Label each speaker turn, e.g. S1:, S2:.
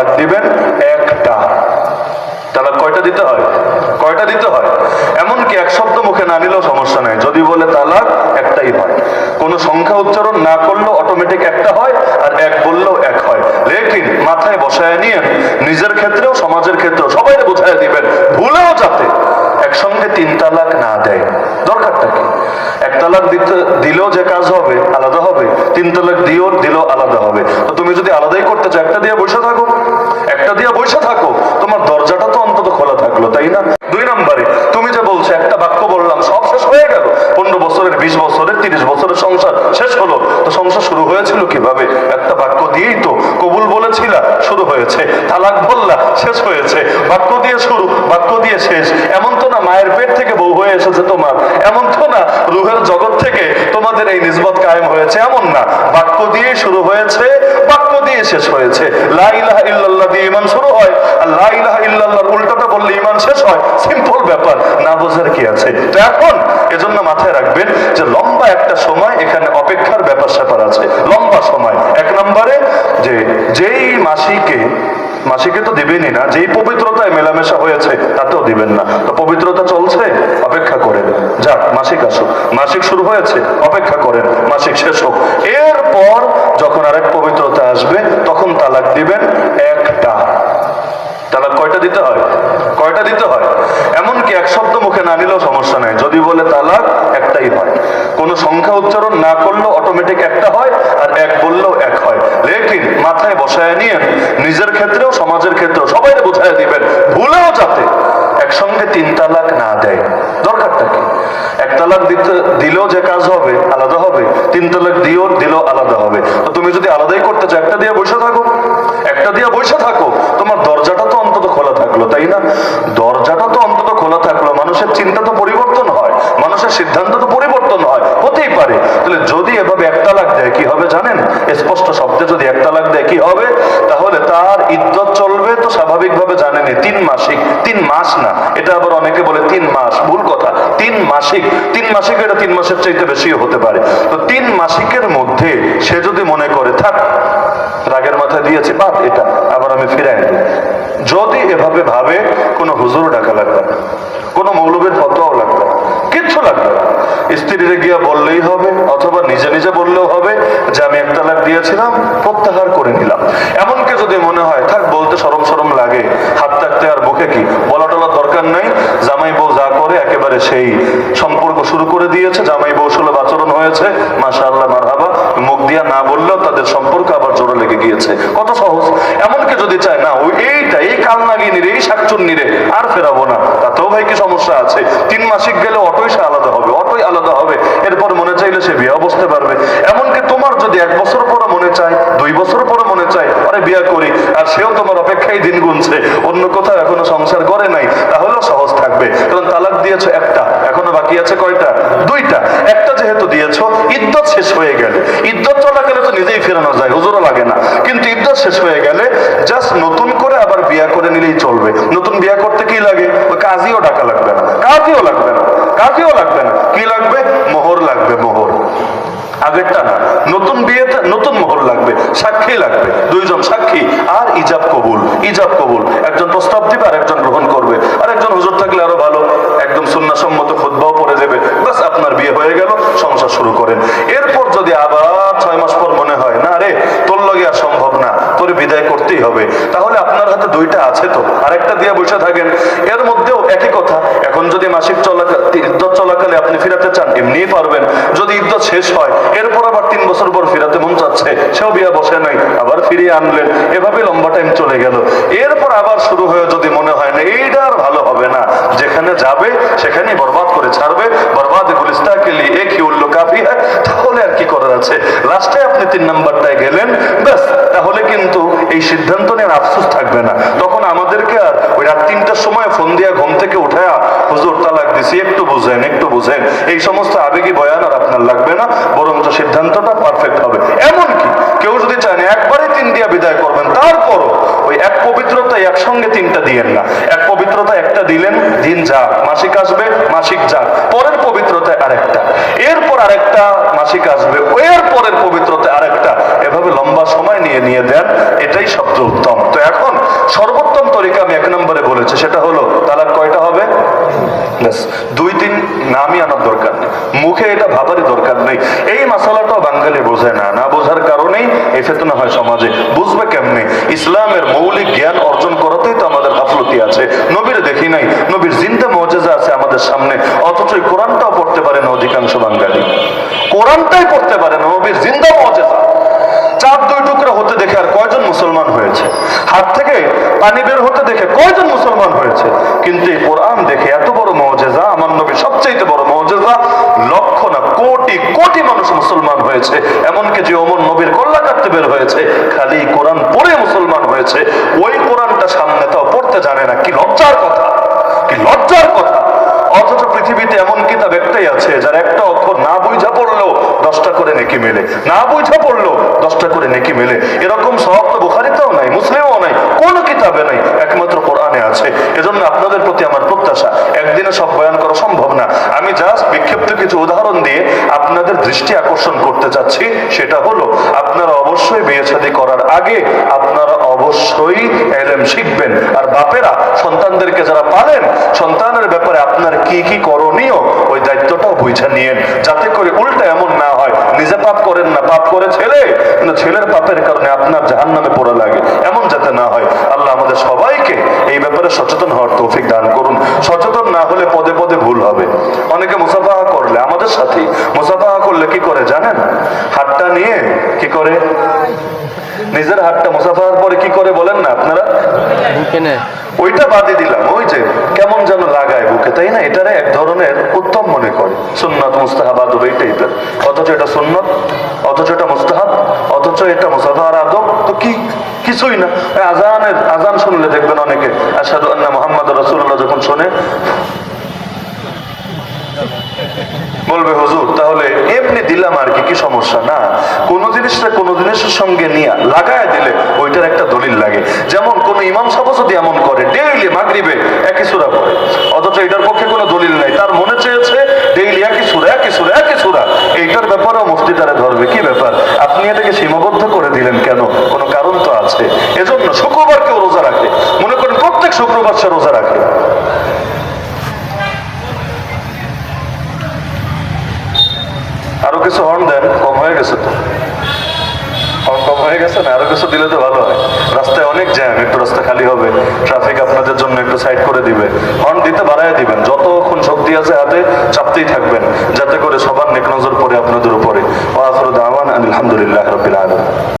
S1: তালাক দিবেন? একটা। তালাক কয়টা দিতে হয়? কয়টা দিতে হয়? এমনকি এক শব্দ মুখে না নিলেও সমস্যা নাই। যদি বলে তালাক, একটাই হয়। কোনো সংখ্যা উচ্চারণ না করলেও অটোমেটিক একটা হয় আর এক বললেও এক হয়। লেকিন মাথায় বসায় নিয়ে নিজের ক্ষেত্রেও, সমাজের ক্ষেত্রেও সবাই বোঝায় দিবেন। ভুলেও যাতে একসঙ্গে তিন তালাক না দেয়। দরকারটা কি? এক তালাক দিতে, দিলেও যে কাজ হবে, আলাদা হবে। তিন তালাক দিও দিলেও আলাদা হবে। তো তুমি যদি আলাদাই করতে চাও, একটা দিয়ে বসে থাকো। একটা দিয়ে বসে থাকো। তোমার দরজাটা তো অন্তত খোলা থাকল, তাই না? দুই নম্বরে, তুমি যে বলছো, একটা বাক্য বললাম, সব শেষ হয়ে গেল। পনেরো বছরের, বিশ বছরের, তিরিশ বছরের সংসার শেষ হলো। তো সংসার শুরু হয়েছিল কীভাবে? একটা বাক্য দিয়েই তো কবুল বলেছিল, শুরু হয়েছে। তালাক বললা, শেষ হয়েছে। বাক্য দিয়ে শুরু, বাক্য দিয়ে শেষ। এমন তো না, মায়ের পেট থেকে বউ হয়ে এসেছে তোমার। এমন তো না, রুহের জগৎ থেকে তোমাদের এই নিসবত কায়েম হয়েছে। এমন না, বাক্য দিয়ে শুরু হয়েছে, বাক্য দিয়ে শেষ হয়েছে। লা শেষ হয়। সিম্পল ব্যাপার, না বোঝার কি আছে? তো এখন এজন্য মাথায় রাখবেন যে লম্বা একটা সময় এখানে অপেক্ষার ব্যাপার স্যাপার আছে। লম্বা সময়। এক নম্বরে যে যেই মাসিকে মাসিকে তো দিবেনই না, যেই পবিত্রতায় মেলামেশা হয়েছে তাতেও দিবেন না। তো পবিত্রতা চলছে, অপেক্ষা করেন। যাক, মাসিক আসুক। মাসিক শুরু হয়েছে, অপেক্ষা করেন। মাসিক শেষ হোক। এরপর যখন আরেক পবিত্রতা আসবে, তখন তালাক দিবেন একটা। তালাক কয়টা দিতে হয়? কয়টা দিতে হয়? এমনকি এক শব্দ মুখে না নিলেও সমস্যা নাই। যদি বলে তালাক, একটাই হয়। কোনো সংখ্যা উচ্চারণ না করলেও অটোমেটিক একটা হয়, আর এক বললেও এক হয়। লেকিন মাথায় বসায় নিয়ে নিজের ক্ষেত্রেও, সমাজের ক্ষেত্রেও সবাই বোঝায় দিবেন, ভুলেও যাতে একসঙ্গে তিন তালাক না দেয়। দরকারটা কি? এক তালাক দিতে, দিলেও যে কাজ হবে, আলাদা হবে। তিন তালাক দিও দিলেও আলাদা হবে। তো তুমি যদি আলাদাই করতে চাও, একটা দিয়ে বসে থাকো। একটা দিয়ে বসে থাকো তোমার দরজাটা তো অন্তত খোলা থাকল তাই না দরজাটা তো অন্তত খোলা থাকল মানুষের চিন্তা তো পরিবর্তন হয় মানুষের সিদ্ধান্ত তো পরিবর্তন হয় হতেই পারে তাহলে যদি এভাবে এক তালাক দেয় কি হবে জানেন স্পষ্ট শব্দে যদি এক তালাক দেয় কি হবে তাহলে তার ইদ্যত চলবে তো স্বাভাবিকভাবে জানেনি তিন মাসিক, তিন মাস না, এটা আবার অনেকে বলে তিন মাস, ভুল কথা, তিন মাসিক তিন মাসিক এটা তিন মাসের চাইতে বেশিও হতে পারে। তো তিন মাসিকের মধ্যে সে যদি মনে করে, থাক, রাগের মাথায় দিয়েছে, বাদ এটা, আবার আমি ফিরাই নেব। যদি এভাবে ভাবে, কোনো হুজুর ডাকা লাগবে কোনো মৌলবের ফতোয়াও লাগবে কিচ্ছু লাগবে স্ত্রীরে গিয়ে বললেই হবে, অথবা নিজে নিজে বললেও হবে যে, আমি একটা লাখ দিয়েছিলাম, প্রত্যাহার করে নিলাম। এমনকি যদি মনে হয় থাক বলতে সরম সরম লাগে হাত থাকতে আর বুকে কি বলা টলার দরকার নাই জামাই বউ যা করে একেবারে সেই সম্পর্ক শুরু করে দিয়েছে। জামাই বউ আচরণ হয়েছে। মাসা আল্লাহ মারহাবা। মুখ দিয়া না বললেও তাদের সম্পর্ক আবার জোরে লেগে গিয়েছে। কত সহজ। এমনকি যদি চায়, না, ওই এইটা এই কাল নিরে এই শাকচুন্নিরে আর ফেরাবো না। তাতেও ভাই কি সমস্যা আছে? তিন মাসিক গেলে অটোই সে আলাদা হবে, অটোই আলাদা হবে। এরপর মনে চাইলে সে বিয়ে বসতে পারবে এমনকি তোমার যদি এক বছর পরে মনে চায়, দুই বছর পরে মনে চায়, আরে বিয়ে করি, আর সেও তোমার অপেক্ষায় দিন গুনছে, অন্য কোথাও এখনও সংসার করে নাই তাহলেও সহজ থাকবে। কারণ তালাক দিয়েছ একটা, এখনও বাকি আছে কয়টা? দুইটা। একটা যেহেতু দিয়েছ, ইদ্যত শেষ হয়ে গেলে। ইদ্যত চলাকালে তো নিজেই ফেরানো যায়, হুজুরও লাগে না। কিন্তু ইদ্যত শেষ হয়ে গেলে জাস্ট নতুন করে আবার বিয়া করে নিলেই চলবে। নতুন বিয়া করতে কি লাগে? কাজীও ডাকা লাগবে না, কাজীও লাগবে না, কাজীও লাগবে না। কি লাগবে? মোহর লাগবে, মোহর। আগেরটা না। নতুন বিয়েতে নতুন মোহর লাগবে, সাক্ষী লাগবে। দুইজন সাক্ষী, আর ইজাব কবুল ইজাব কবুল। একজন প্রস্তাব দিবে আর একজন গ্রহণ করবে। আর একজন হুজুর থাকলে আরও ভালো। একদম সুন্নাসম্মত খুদ্বাও পরে দেবে বাস আপনার বিয়ে হয়ে গেল, সংসার শুরু করেন। এরপর যদি আবার ছয় মাস পর মনে হয়, না রে, তোর লগে আর সম্ভব না। বিদায় করতেই হবে। তাহলে আপনার হাতে দুইটা আছে তো, আরেকটা দিয়ে বসে থাকেন। এর মধ্যেও একই কথা, এখন যদি মাসিক চলাকাল ইদ্যত চলাকালে আপনি ফিরাতে চান, এমনিই পারবেন। যদি ইদ্যত শেষ হয়, এরপর আবার তিন বছর পর ফিরাতে মন চাচ্ছে, সেও বিয়ে বসে নাই, আবার ফিরিয়ে আনলেন। এভাবে লম্বা টাইম চলে গেল। এরপর আবার শুরু হয়ে যদি মনে হয় না, এইটা আর ভালো হবে না। যেখানে যাবে, সেখানেই বরবাদ করে ছাড়বে। বরবাদ গুলিস্তাকে লিয়ে এক উল্লো কাফি হয়? তাহলে আর কি করার আছে? লাস্টে আপনি তিন নাম্বারটায় গেলেন, ব্যাস, তাহলে কিন্তু এই সিদ্ধান্ত নিয়ে আফসোস থাকবে না। তখন আমাদেরকে আর ওই রাত তিনটার সময় ফোন দিয়া ঘুম থেকে উঠায়া, হুজুর, তালাক দিছি, একটু বুঝেন একটু বুঝেন। এই সমস্ত আবেগী বয়ান আর আপনার লাগবে না, বরঞ্চ সিদ্ধান্তটা পারফেক্ট হবে। এমনকি কেউ যদি চায় না একবারে তিন দিয়া বিদায় করবেন, তারপরও ওই এক পবিত্রতা একসঙ্গে তিনটা দিয়েন না। এক পবিত্রতা একটা দিলেন, দিন যাক, মাসিক আসবে, মাসিক যাক, পরের পবিত্রতায় আরেকটা। এরপর আরেকটা মাসিক আসবে এর পরের এভাবে লম্বা সময় নিয়ে নিয়ে দেন, এটাই সবচেয়ে উত্তম। তো এখন সর্বোত্তম তরিকা আমি এক নম্বরে বলেছি, সেটা হলো, তালাক কয়টা হবে? দুই, তিন নামই আনার দরকার নেই। মুখে এটা ভাবারই দরকার নেই। এই মশালাটাও বাঙালি বোঝে না না বোঝার কারণেই এই ফেতনা হয় সমাজে। বুঝবে কেমনে? ইসলামের মৌলিক জ্ঞান অর্জন করাতেই তো আমাদের গাফলতি আছে। নবীর দেখি নাই, নবীর জিন্দা মজেজা আছে আমাদের সামনে। অথচ কোরআনটাও পড়তে পারে না অধিকাংশ বাঙালি। কোরআনটাই পড়তে পারে না, নবীর জিন্দা মজেজা। চার, দুই টুকরা হতে দেখে আর কয়জন মুসলমান হয়েছে? হাত থেকে পানি বের হতে দেখে কয়জন মুসলমান হয়েছে? কিন্তু এই কোরআন দেখে এত বড় মজেজা, আমার নবী সবচেয়ে বড় মজেজা, লক্ষ না, কোটি কোটি মানুষ মুসলমান হয়েছে। এমনকি যে অমর নবীর কল্লা কাটতে বের হয়েছে, খালি কোরআন পড়ে মুসলমান হয়েছে। ওই কোরআনটা সামনে তাও পড়তে জানে না, কি লজ্জার কথা, কি লজ্জার কথা। অথচ পৃথিবীতে এমন কিতাব একটাই আছে, যার একটা অক্ষর না বুঝা পড়লেও দশটা করে নেকি মেলে, না বুঝা পড়লেও দশটা করে নেকি মেলে। এরকম সব তো বুখারিতেও নাই, মুসলিমও নাই, কোন কিতাবে নাই, একমাত্র কোরআনে আছে। এজন্য আপনাদের প্রতি আমার প্রত্যাশা, একদিনে সব বয়ান করা সম্ভব না। আমি জাস্ট বিক্ষিপ্ত কিছু উদাহরণ দিয়ে আপনাদের দৃষ্টি আকর্ষণ করতে চাচ্ছি, সেটা হলো, আপনারা অবশ্যই বিয়ে করার আগে আপনারা অবশ্যই এলেম শিখবেন। আর বাপেরা, সন্তানদেরকে যারা পালেন, সন্তানের ব্যাপারে আপনার কি কি করণীয়, ওই দায়িত্বটাও বুঝে নিয়েন। যাতে করে উল্টা এমন না হয়, নিজে পাপ করেন না, পাপ করে ছেলে, কিন্তু ছেলের পাপের কারণে আপনার জাহান নামে পড়া লাগে, এমন যাতে না হয়। আল্লাহ আমাদের সবাইকে এই ব্যাপারে সচেতন হওয়ার তৌফিক দান করুন। সচেতন না হলে পদে পদে ভুল হবে। অনেকে মুসাফাহা করলে, আমাদের সাথে মুসাফাহা করলে কি করে জানেন? হাতটা নিয়ে কি করে? নিজের হাতটা মুসাফাহার পরে কি করে বলেন না আপনারা? ওইটা বাদে দিলাম ওই যে কেমন যেন লাগায় বুকে তাই না? এটারে এক ধরনের উত্তম মনে করে। সুন্নত মুস্তাহাবাদ এই টাইপের অথচ এটা সুন্নত অথচ এটা মুস্তাহাব অথচ এটা মুসাফার আদব। তো কি কিছুই না। আজানের আজান শুনলে দেখবেন অনেকে আসাদু আন্না মোহাম্মদ রসুল্লাহ যখন শোনে বলবে, হুজুর, তাহলে এমনি দিলাম আর কি সমস্যা? না, কোন জিনিসটা কোন জিনিসের সঙ্গে নিয়ে লাগায় দিলে ওইটার একটা দলিল লাগে। যেমন কোন ইমাম সাহেব যদি এমন করে ডেইলি মাগরিবে একই সুরা পড়ে, অথচ এটার পক্ষে কোনো দলিল নাই। তার মনে চেয়েছে ডেইলি একই সুরা একই সুরা একই সুরা। এইটার ব্যাপারেও মুফতি তারা ধরবে। কি ব্যাপার? আপনি এটাকে সীমাবদ্ধ করে দিলেন কেন? কোনো কারণ তো আছে। এজন্য শুক্রবার কেউ রোজা রাখে। মনে করেন প্রত্যেক শুক্রবার সে রোজা রাখে আরও কিছু হর্ন দেন কম হয়ে গেছে তো হর্ন কম হয়ে গেছে না, আরও কিছু দিলে তো ভালো হয়। রাস্তায় অনেক জ্যাম, একটু রাস্তা খালি হবে। ট্রাফিক আপনাদের জন্য একটু সাইড করে দিবে। হর্ন দিতে বাড়ায় দিবেন। যতক্ষণ শক্তি আছে হাতে, চাপতেই থাকবেন। যাতে করে সবার নেক নজর পড়ে আপনাদের উপরে। আলহামদুলিল্লাহ রবিল